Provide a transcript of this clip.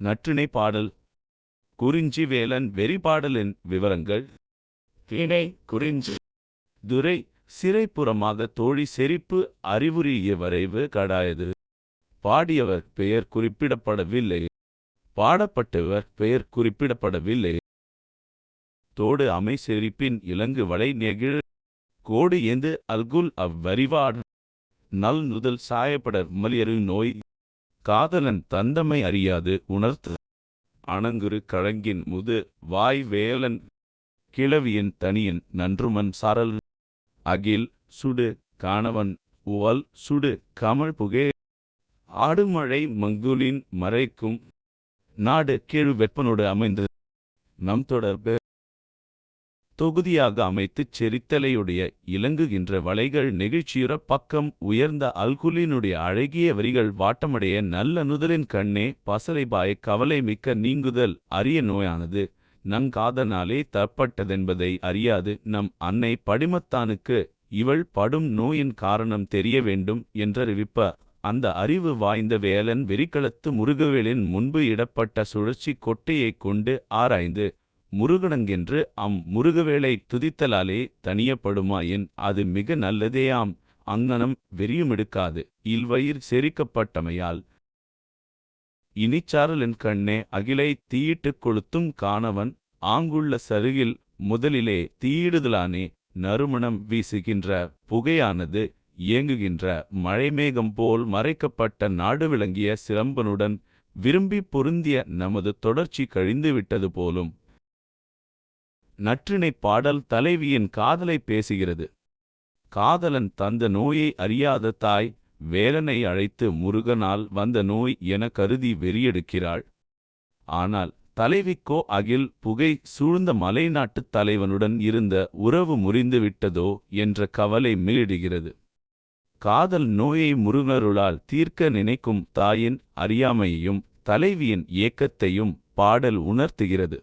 நற்றிணை பாடல். குறிஞ்சி வேலன் வெறிபாடலின் விவரங்கள். திணை குறிஞ்சி. துரை சிறைப்புறமாக தோழி செறிப்பு அறிவுரிய வரைவு கடாயது. பாடியவர் பெயர் குறிப்பிடப்படவில்லை. பாடப்பட்டவர் பெயர் குறிப்பிடப்படவில்லை. தோடு அமை செறிப்பின் இலங்கு வளை நெகிழ். கோடு எந்து அல்குல் அவ்வரிவாட் நல் நுதல் சாயப்படர் மலியரு நோய். காதலன் தந்தமை அறியாது உணர்த்து. அணங்குரு கழங்கின் முது வாய் வேலன் கிழவியின் தனியன் நன்றுமன் சாரல். அகில் சுடு காணவன் உவல் சுடு கமழ் புகே. ஆடுமழை மங்குலின் மறைக்கும். நாடு கீழ் வெப்பனோடு அமைந்தது நம் தொடர்பு தொகுதியாக அமைத்துச் செரித்தலையுடைய இலங்குகின்ற வளைகள் நெகிழ்ச்சியுற பக்கம் உயர்ந்த அல்குலினுடைய அழகிய வரிகள் வாட்டமடைய நல்ல நுதலின் கண்ணே பசலைபாய கவலை மிக்க நீங்குதல் அரிய நோயானது. நங்காதனாலே தற்பட்டதென்பதை அறியாது. நம் அன்னை படிமத்தானுக்கு இவள் படும் நோயின் காரணம் தெரிய வேண்டும் என்றறிவிப்ப. அந்த அறிவு வாய்ந்த வேலன் வெறிக்களத்து முருகவேலின் முன்பு இடப்பட்ட சுழற்சி கொட்டையைக் கொண்டு ஆராய்ந்து முருகனங்கென்று அம் முருகவேளை துதித்தலாலே தனியப்படுமாயின் அது மிக நல்லதேயாம். அங்ஙனம் வெறியுமெடுக்காது. இல்வயிர் செரிக்கப்பட்டமையால் இனிச்சாரலின் கண்ணே அகிலை தீயிட்டுக் கொளுத்தும் காணவன் ஆங்குள்ள சருகில் முதலிலே தீயிடுதலானே நறுமணம் வீசுகின்ற புகையானது இயங்குகின்ற மழைமேகம் போல் மறைக்கப்பட்ட நாடு விளங்கிய சிலம்பனுடன் விரும்பி பொருந்திய நமது தொடர்ச்சி கழிந்து விட்டது போலும் நற்றினைப் பாடல் தலைவியின் காதலை பேசுகிறது. காதலன் தந்த நோயை அறியாத தாய் வேலனை அழைத்து முருகனால் வந்த நோய் என கருதி வெறியெடுக்கிறாள். ஆனால் தலைவிக்கோ அகில் புகை சூழ்ந்த மலைநாட்டுத் தலைவனுடன் இருந்த உறவு முறிந்துவிட்டதோ என்ற கவலை மீளிடுகிறது காதல் நோயை முருகனருளால் தீர்க்க நினைக்கும் தாயின் அறியாமையையும் தலைவியின் ஏக்கத்தையும் பாடல் உணர்த்துகிறது.